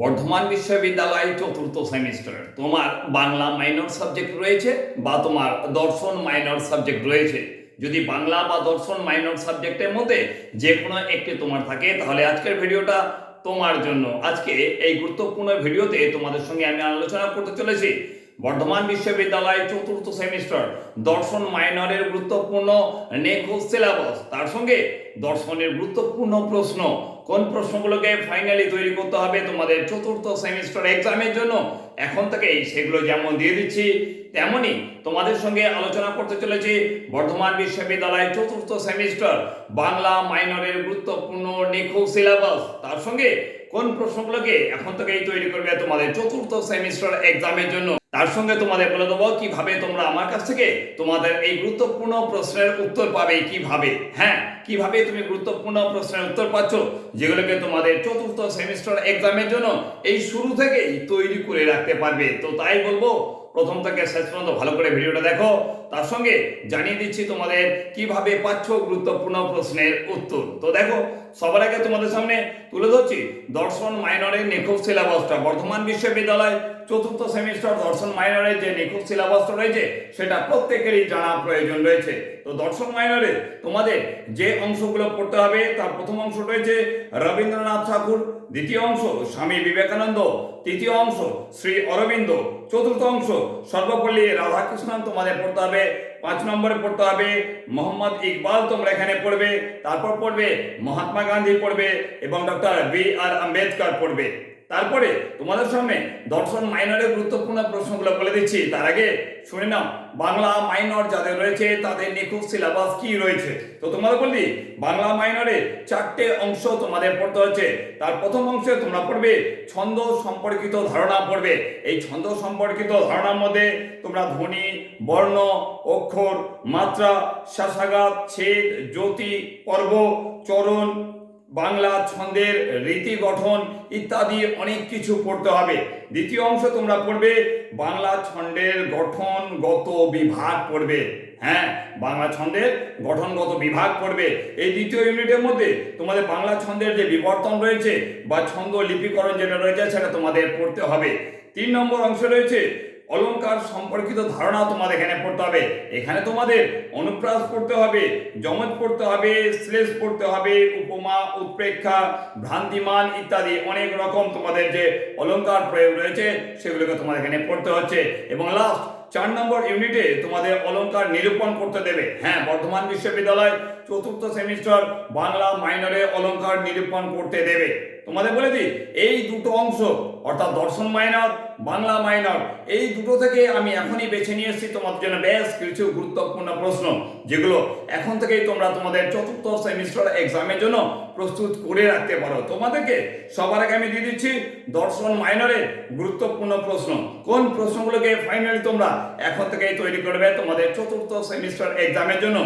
বর্ধমান বিশ্ববিদ্যালয় চতুর্থ সেমিস্টার। তোমার বাংলা মাইনর সাবজেক্ট রয়েছে বা তোমার দর্শন মাইনর সাবজেক্ট রয়েছে। যদি বাংলা বা দর্শন মাইনর সাবজেক্টের মধ্যে যে কোনো একটি তোমার থাকে, তাহলে আজকের ভিডিওটা তোমার জন্য। আজকে এই গুরুত্বপূর্ণ ভিডিওতে তোমাদের সঙ্গে আমি আলোচনা করতে চলেছি। বর্ধমান বিশ্ববিদ্যালয় চতুর্থ সেমিস্টার। দর্শন মাইনরের গুরুত্বপূর্ণ নেখো সিলেবাস। তার সঙ্গে দর্শনের গুরুত্বপূর্ণ প্রশ্ন। কোন প্রশ্নগুলোকে ফাইনালি তৈরি করতে হবে তোমাদের চতুর্থ সেমিস্টার এক্সামের জন্য? এখন থেকেই সেগুলো যেমন দিয়ে দিচ্ছি, তেমনি তোমাদের সঙ্গে আলোচনা করতে চলেছি বর্ধমান বিশ্ববিদ্যালয় চতুর্থ সেমিস্টার। বাংলা মাইনরের গুরুত্বপূর্ণ নিখু সিলেবাস। তার সঙ্গে কোন প্রশ্নগুলোকে এখন থেকেই তৈরি করবে তোমাদের চতুর্থ সেমিস্টার এক্সামের জন্য? তার সঙ্গে তোমাদের বলে দেবো কীভাবে তোমরা আমার কাছ থেকে তোমাদের এই গুরুত্বপূর্ণ প্রশ্নের উত্তর পাবে, কীভাবে? হ্যাঁ কীভাবে তুমি গুরুত্বপূর্ণ প্রশ্নের উত্তর পাচ্ছ, যেগুলোকে তোমাদের চতুর্থ সেমিস্টার এক্সামের জন্য এই শুরু থেকেই তৈরি করে রাখতে পারবে। তো তাই বলব, প্রথম থেকে শেষ পর্যন্ত ভালো করে ভিডিওটা দেখো। তার সঙ্গে জানিয়ে দিচ্ছি তোমাদের কীভাবে পাচ্ছ গুরুত্বপূর্ণ প্রশ্নের উত্তর। তো দেখো, সবার আগে তোমাদের সামনে তুলে ধরছি, দর্শন মাইনরের নিখোঁজ সিলেবাসটা। বর্ধমান বিশ্ববিদ্যালয় চতুর্থ সেমিস্টার দর্শন মাইনরের যে নিখোঁজ সিলেবাসটা রয়েছে, সেটা প্রত্যেকেরই জানা প্রয়োজন রয়েছে। তো দর্শন মাইনরে তোমাদের যে অংশগুলো পড়তে হবে, তার প্রথম অংশ রয়েছে রবীন্দ্রনাথ ঠাকুর, দ্বিতীয় অংশ স্বামী বিবেকানন্দ, তৃতীয় অংশ শ্রী অরবিন্দ, চতুর্থ অংশ সর্বপল্লী রাধাকৃষ্ণন তোমাদের পড়তে হবে পাঁচ নম্বরে পড়তে হবে, মোহাম্মদ ইকবাল তোমরা এখানে পড়বে, তারপর পড়বে মহাত্মা গান্ধী পড়বে এবং ডক্টর বি আর আম্বেদকর পড়বে। তারপরে তোমাদের সামনে দর্শন মাইনরের গুরুত্বপূর্ণ প্রশ্নগুলো বলে দিচ্ছি। তার আগে শুনে নাও, বাংলা মাইনর যাদের রয়েছে, তাদের নিখুঁত সিলেবাস কি রয়েছে? তো তোমাদের বললি বাংলা মাইনরে চারটে অংশ তোমাদের পড়তে হচ্ছে। তার প্রথম অংশে তোমরা পড়বে, ছন্দ সম্পর্কিত ধারণা পড়বে। এই ছন্দ সম্পর্কিত ধারণার মধ্যে তোমরা ধ্বনি, বর্ণ, অক্ষর, মাত্রা, শাসাঘাত, ছেদ, জ্যোতি, পর্ব, চরণ বাংলা ছন্দের রীতি গঠন ইত্যাদি অনেক কিছু পড়তে হবে। দ্বিতীয় অংশ তোমরা পড়বে, বাংলা ছন্দের গঠনগত বিভাগ পড়বে। হ্যাঁ বাংলা ছন্দের গঠনগত বিভাগ পড়বে। এই দ্বিতীয় ইউনিটের মধ্যে তোমাদের বাংলা ছন্দের যে বিবর্তন রয়েছে বা ছন্দ লিপিকরণ যেটা রয়েছে সেটা তোমাদের পড়তে হবে। তিন নম্বর অংশ রয়েছে অলংকার সম্পর্কিত ধারণা তোমাদের এখানে পড়তে হবে। এখানে তোমাদের অনুপ্রাস পড়তে হবে, যমজ পড়তে হবে, শ্লেষ পড়তে হবে, উপমা, উৎপ্রেক্ষা, ভ্রান্তিমান ইত্যাদি অনেক রকম তোমাদের যে অলঙ্কার প্রয়োগ রয়েছে, সেগুলোকে তোমাদের এখানে পড়তে হচ্ছে। এবং লাস্ট চার নম্বর ইউনিটে তোমাদের অলংকার নিরূপণ করতে দেবে। হ্যাঁ বর্ধমান বিশ্ববিদ্যালয় চতুর্থ সেমিস্টার বাংলা মাইনরে অলঙ্কার নিরূপণ করতে দেবে। তোমাদের বলে দিই, এই দুটো অংশ, অর্থাৎ দর্শন মাইনর বাংলা মাইনর। এই দুটো থেকে আমি এখনই বেছে নিয়ে এসেছি তোমাদের জন্য বেশ কিছু গুরুত্বপূর্ণ প্রশ্ন, যেগুলো এখন থেকেই তোমরা তোমাদের চতুর্থ সেমিস্টার এক্সামের জন্য প্রস্তুত করে রাখতে পারো। তোমাদেরকে সবার আগে আমি দিয়ে দিচ্ছি দর্শন মাইনরের গুরুত্বপূর্ণ প্রশ্ন। কোন প্রশ্নগুলোকে ফাইনালি তোমরা এখন থেকেই তৈরি করবে তোমাদের চতুর্থ সেমিস্টার এক্সামের জন্য?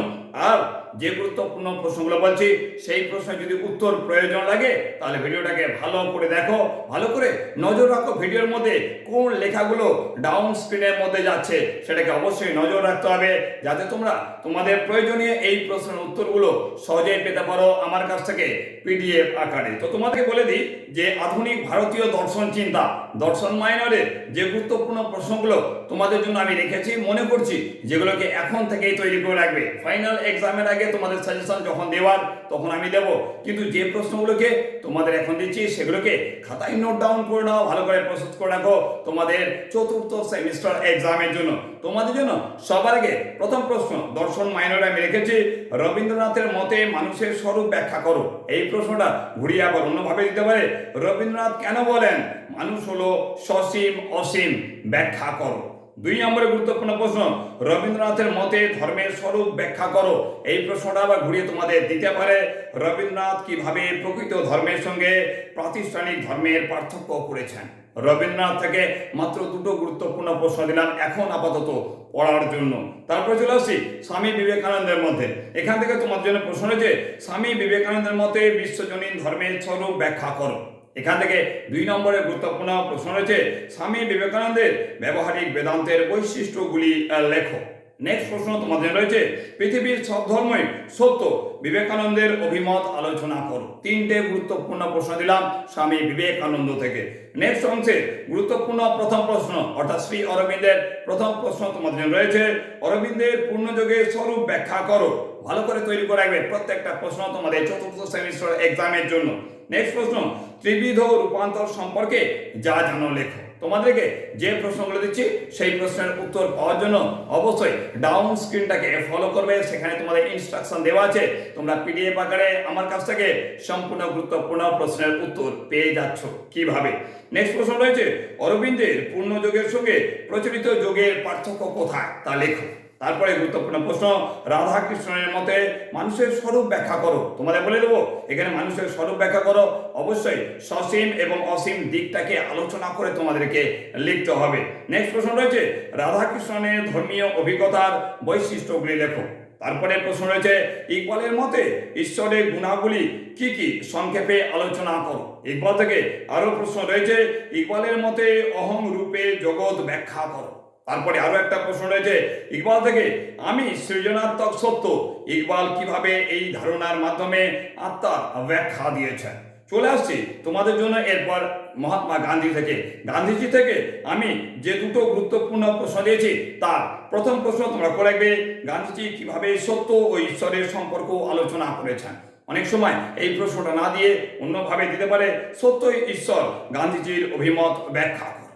আর যে গুরুত্বপূর্ণ প্রশ্নগুলো বলছি, সেই প্রশ্নে যদি উত্তর প্রয়োজন লাগে, তাহলে ভিডিওটাকে ভালো করে দেখো, ভালো করে নজর রাখো ভিডিওর মধ্যে কোন লেখাগুলো ডাউন স্ক্রিনের মধ্যে যাচ্ছে, সেটাকে অবশ্যই নজর রাখতে হবে। যাতে তোমরা তোমাদের প্রয়োজনীয় এই প্রশ্নের উত্তরগুলো সহজেই পেতে পারো আমার কাছ থেকে পিডিএফ আকারে। তো তোমাদেরকে বলে দিই যে আধুনিক ভারতীয় দর্শন চিন্তা, দর্শন মাইনরের যে গুরুত্বপূর্ণ প্রশ্নগুলো তোমাদের জন্য আমি রেখেছি, মনে করছি, যেগুলোকে এখন থেকেই তৈরি করে রাখবে। ফাইনাল এক্সামের আগে তোমাদের সাজেশন যখন দেওয়ার, তখন আমি দেব। কিন্তু যে প্রশ্নগুলোকে তোমাদের এখন দিচ্ছি, সেগুলোকে খাতায় নোট ডাউন করে নাও, ভালো করে প্রস্তুত করে রাখো তোমাদের চতুর্থ সেমিস্টার এক্সামের জন্য। তোমাদের জন্য সবার আগে প্রথম প্রশ্ন, দর্শন মাইনরে আমি রেখেছি, রবীন্দ্রনাথের মতে মানুষের স্বরূপ ব্যাখ্যা করো। এই প্রশ্নটা ঘুরিয়ে আবার অন্যভাবে দিতে পারে। রবীন্দ্রনাথ কেন বলেন, মানুষ হলো সসীম অসীম, ব্যাখ্যা করো। দুই নম্বরে গুরুত্বপূর্ণ প্রশ্ন, রবীন্দ্রনাথের মতে ধর্মের স্বরূপ ব্যাখ্যা করো। এই প্রশ্নটা আবার ঘুরিয়ে তোমাদের দিতে পারে। রবীন্দ্রনাথ কীভাবে প্রকৃত ধর্মের সঙ্গে প্রাতিষ্ঠানিক ধর্মের পার্থক্য করেছেন? রবীন্দ্রনাথ থেকে মাত্র দুটো গুরুত্বপূর্ণ প্রশ্ন দিলাম এখন আপাতত পড়ার জন্য। তারপরে চলে আসি স্বামী বিবেকানন্দের মধ্যে। এখান থেকে তোমার জন্য প্রশ্ন রয়েছে, স্বামী বিবেকানন্দের মতে বিশ্বজনীন ধর্মের স্বরূপ ব্যাখ্যা করো। এখান থেকে দুই নম্বরে গুরুত্বপূর্ণ প্রশ্ন রয়েছে, স্বামী বিবেকানন্দের ব্যবহারিক বেদান্তের বৈশিষ্ট্যগুলি লেখো। নেক্সট প্রশ্ন তোমাদের রয়েছে, পৃথিবীর সব ধর্মই সত্য, বিবেকানন্দের অভিমত আলোচনা করো। তিনটে গুরুত্বপূর্ণ প্রশ্ন দিলাম স্বামী বিবেকানন্দ থেকে। নেক্সট অংশে গুরুত্বপূর্ণ প্রথম প্রশ্ন, অর্থাৎ শ্রী অরবিন্দের প্রথম প্রশ্ন তোমাদের রয়েছে, অরবিন্দের পূর্ণযোগের স্বরূপ ব্যাখ্যা করো। ভালো করে তৈরি করে রাখবে প্রত্যেকটা প্রশ্ন তোমাদের চতুর্থ সেমিস্টার এক্সামের জন্য। নেক্সট প্রশ্ন, ত্রিবিধ রূপান্তর সম্পর্কে যা জানো লেখো। তোমাদেরকে যে প্রশ্নগুলো দিচ্ছি, সেই প্রশ্নের উত্তর পাওয়ার জন্য অবশ্যই ডাউন স্ক্রিনটাকে ফলো করবে। সেখানে তোমাদের ইনস্ট্রাকশন দেওয়া আছে। তোমরা পিডিএফ আকারে আমার কাছ থেকে সম্পূর্ণ গুরুত্বপূর্ণ প্রশ্নের উত্তর পেয়ে যাচ্ছ কীভাবে? নেক্সট প্রশ্ন রয়েছে, অরবিন্দের পূর্ণ যোগের সঙ্গে প্রচলিত যোগের পার্থক্য কোথায়? তা লেখো। তারপরে গুরুত্বপূর্ণ প্রশ্ন রাধা কৃষ্ণের মতে মানুষের স্বরূপ ব্যাখ্যা করো। তোমাদের বলে দেবো, এখানে মানুষের স্বরূপ ব্যাখ্যা করো। অবশ্যই সসীম এবং অসীম দিকটাকে আলোচনা করে তোমাদেরকে লিখতে হবে। নেক্সট প্রশ্ন রয়েছে রাধা কৃষ্ণের ধর্মীয় অভিজ্ঞতার বৈশিষ্ট্যগুলি লেখো। তারপরে প্রশ্ন রয়েছে, ইকবালের মতে ঈশ্বরের গুণাগুলি কি কি? সংক্ষেপে আলোচনা করো। ইকবাল থেকে আরও প্রশ্ন রয়েছে, ইকবালের মতে অহং রূপে জগৎ ব্যাখ্যা করো। তারপরে আরও একটা প্রশ্ন রয়েছে, ইকবাল থেকে, আমি সৃজনাত্মক সত্য, ইকবাল কীভাবে এই ধারণার মাধ্যমে আত্মার ব্যাখ্যা দিয়েছেন? চলে আসছি তোমাদের জন্য এরপর মহাত্মা গান্ধী থেকে। গান্ধীজি থেকে আমি যে দুটো গুরুত্বপূর্ণ প্রশ্ন দিয়েছি, তার প্রথম প্রশ্ন তোমরা করে রাখবে, গান্ধীজি কীভাবে সত্য ও ঈশ্বরের সম্পর্ক আলোচনা করেছেন? অনেক সময় এই প্রশ্নটা না দিয়ে অন্যভাবে দিতে পারে সত্যই ঈশ্বর, গান্ধীজির অভিমত ব্যাখ্যা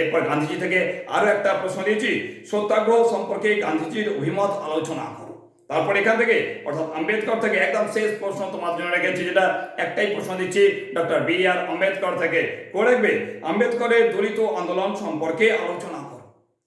এরপর গান্ধীজি থেকে আরও একটা প্রশ্ন দিয়েছি, সত্যাগ্রহ সম্পর্কে গান্ধীজির অভিমত আলোচনা করো। তারপর এখান থেকে, অর্থাৎ আম্বেদকর থেকে একদম শেষ প্রশ্ন তোমার জন্য রেখেছি, যেটা একটাই প্রশ্ন দিচ্ছি, ডক্টর বি আর আম্বেদকর থেকে। করে রাখবে আম্বেদকরের দলিত আন্দোলন সম্পর্কে আলোচনা করো।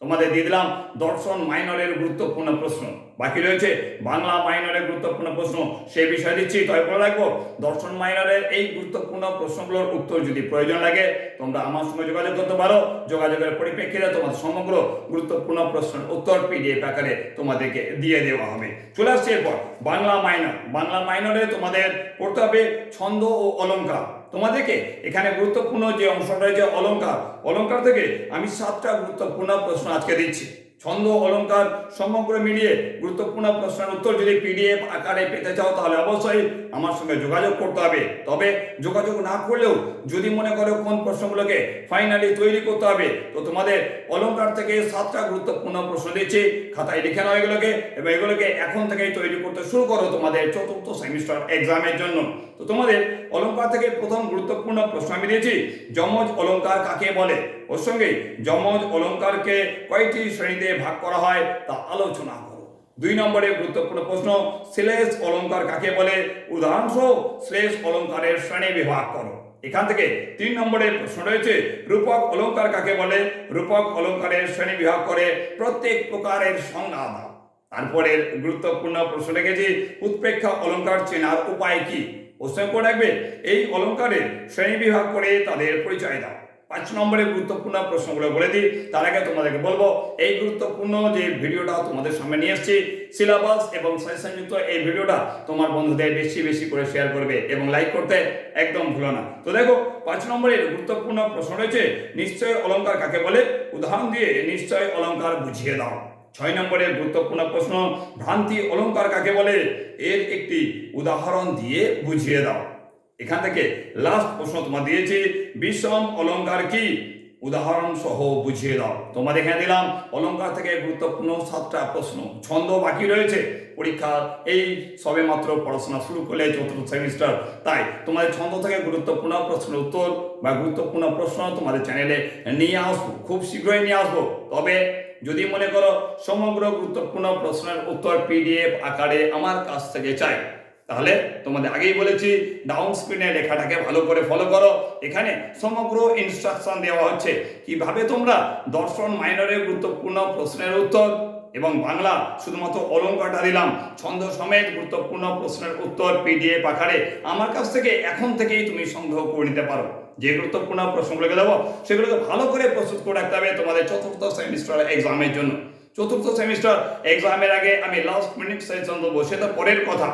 তোমাদের দিয়ে দিলাম দর্শন মাইনরের গুরুত্বপূর্ণ প্রশ্ন। বাকি রয়েছে বাংলা মাইনরের গুরুত্বপূর্ণ প্রশ্ন। সেই বিষয়ে দিচ্ছি, তবে বলে রাখব, দর্শন মাইনরের এই গুরুত্বপূর্ণ প্রশ্নগুলোর উত্তর যদি প্রয়োজন লাগে, তোমরা আমার সঙ্গে যোগাযোগ করতে পারো। যোগাযোগের পরিপ্রেক্ষিতে তোমার সমগ্র গুরুত্বপূর্ণ প্রশ্নের উত্তর পিডিএফ আকারে তোমাদেরকে দিয়ে দেওয়া হবে। চলে আসছে এরপর, বাংলা মাইনর। বাংলা মাইনরে তোমাদের পড়তে হবে ছন্দ ও অলংকার তোমাদেরকে এখানে গুরুত্বপূর্ণ যে অংশটা রয়েছে অলঙ্কার অলঙ্কার থেকে আমি সাতটা গুরুত্বপূর্ণ প্রশ্ন আজকে দিচ্ছি। ছন্দ, অলংকার সমগ্র মিলিয়ে গুরুত্বপূর্ণ প্রশ্নের উত্তর যদি পিডিএফ আকারে পেতে চাও, তাহলে অবশ্যই আমার সঙ্গে যোগাযোগ করতে হবে। তবে যোগাযোগ না করলেও যদি মনে করো কোন প্রশ্নগুলোকে ফাইনালি তৈরি করতে হবে, তো তোমাদের অলংকার থেকে সাতটা গুরুত্বপূর্ণ প্রশ্ন দিচ্ছি। খাতায় লিখে নাও এগুলোকে এবং এগুলোকে এখন থেকেই তৈরি করতে শুরু করো তোমাদের চতুর্থ সেমিস্টার এক্সামের জন্য। তো তোমাদের অলংকার থেকে প্রথম গুরুত্বপূর্ণ প্রশ্ন আমি দিয়েছি যমজ অলঙ্কার কাকে বলে? ওর সঙ্গে যমজ অলঙ্কারকে কয়টি শ্রেণীতে ভাগ করা হয় তা আলোচনা করো। দুই নম্বরে গুরুত্বপূর্ণ প্রশ্ন, শ্লেষ অলঙ্কার কাকে বলে? উদাহরণসহ শ্লেষ অলংকারের শ্রেণি বিভাগ করো। এখান থেকে তিন নম্বরের প্রশ্ন রয়েছে, রূপক অলংকার কাকে বলে? রূপক অলংকারের শ্রেণি বিভাগ করে প্রত্যেক প্রকারের সংজ্ঞা দাও। তারপরে গুরুত্বপূর্ণ প্রশ্ন রেখেছি উৎপ্রেক্ষা অলংকার চেনার উপায় কি? প্রশ্ন করে রাখবে, এই অলঙ্কারের শ্রেণি বিভাগ করে তাদের পরিচয় দাও। পাঁচ নম্বরের গুরুত্বপূর্ণ প্রশ্নগুলো বলে দিই, তার আগে তোমাদেরকে বলব, এই গুরুত্বপূর্ণ যে ভিডিওটা তোমাদের সামনে নিয়ে এসেছি সিলেবাস এবং সাজেশনযুক্ত এই ভিডিওটা তোমার বন্ধুদের বেশি বেশি করে শেয়ার করবে এবং লাইক করতে একদম ভুলো না। তো দেখো, পাঁচ নম্বরের গুরুত্বপূর্ণ প্রশ্ন রয়েছে, নিশ্চয় অলঙ্কার কাকে বলে? উদাহরণ দিয়ে নিশ্চয় অলঙ্কার বুঝিয়ে দাও। ছয় নম্বরের গুরুত্বপূর্ণ প্রশ্ন, ভ্রান্তি অলংকার কাকে বলে? এর একটি উদাহরণ দিয়ে বুঝিয়ে দাও। এখান থেকে লাস্ট প্রশ্ন তোমার দিয়েছি, বিষম অলংকার কি? উদাহরণ সহ বুঝিয়ে দাও। তোমাদের এখানে দিলাম অলঙ্কার থেকে গুরুত্বপূর্ণ সাতটা প্রশ্ন। ছন্দ বাকি রয়েছে, পরীক্ষার এই সবে মাত্র পড়াশোনা শুরু করলে চতুর্থ সেমিস্টার তাই তোমাদের ছন্দ থেকে গুরুত্বপূর্ণ প্রশ্নের উত্তর বা গুরুত্বপূর্ণ প্রশ্ন তোমাদের চ্যানেলে নিয়ে আসব, খুব শীঘ্রই নিয়ে আসব। তবে যদি মনে করো সমগ্র গুরুত্বপূর্ণ প্রশ্নের উত্তর পিডিএফ আকারে আমার কাছ থেকে চাই, তাহলে তোমাদের আগেই বলেছি ডাউন স্ক্রিনে লেখাটাকে ভালো করে ফলো করো। এখানে সমগ্র ইনস্ট্রাকশন দেওয়া হচ্ছে, কীভাবে তোমরা দর্শন মাইনরের গুরুত্বপূর্ণ প্রশ্নের উত্তর এবং বাংলা শুধুমাত্র অলঙ্কারটা দিলাম, ছন্দ সমেত গুরুত্বপূর্ণ প্রশ্নের উত্তর পিডিএফ আকারে আমার কাছ থেকে এখন থেকেই তুমি সংগ্রহ করে নিতে পারো। যে গুরুত্বপূর্ণ প্রশ্নগুলোকে দেবো, সেগুলোকে ভালো করে প্রস্তুত করে রাখতে হবে তোমাদের চতুর্থ সেমিস্টার এক্সামের জন্য। চতুর্থ সেমিস্টার এক্সামের আগে আমি লাস্ট মিনিট সেশন দেবো সেটা পরের কথা।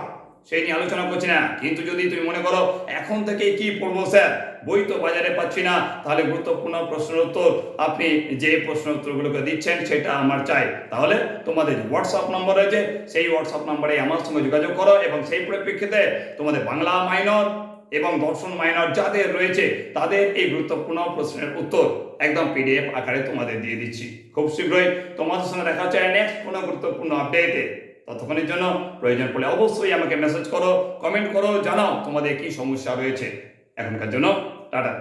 সেই নিয়ে আলোচনা করছি না। কিন্তু যদি তুমি মনে করো এখন থেকে কি পড়ব স্যার, বই তো বাজারে পাচ্ছি না, তাহলে গুরুত্বপূর্ণ প্রশ্নের উত্তর আপনি যে প্রশ্ন উত্তরগুলোকে দিচ্ছেন সেটা আমার চাই। তাহলে তোমাদের হোয়াটসঅ্যাপ নম্বর রয়েছে, সেই হোয়াটসঅ্যাপ নম্বরে আমার সঙ্গে যোগাযোগ করো এবং সেই পরিপ্রেক্ষিতে তোমাদের বাংলা মাইনর এবং দর্শন মাইনর যাদের রয়েছে, তাদের এই গুরুত্বপূর্ণ প্রশ্নের উত্তর একদম পিডিএফ আকারে তোমাদের দিয়ে দিচ্ছি। খুব শীঘ্রই তোমাদের সঙ্গে দেখা হচ্ছে নেক্সট কোনো গুরুত্বপূর্ণ আপডেটে ততক্ষণের জন্য প্রয়োজন পড়লে অবশ্যই আমাকে মেসেজ করো কমেন্ট করো, জানাও তোমাদের কি সমস্যা রয়েছে। এখনকার জন্য টাটা।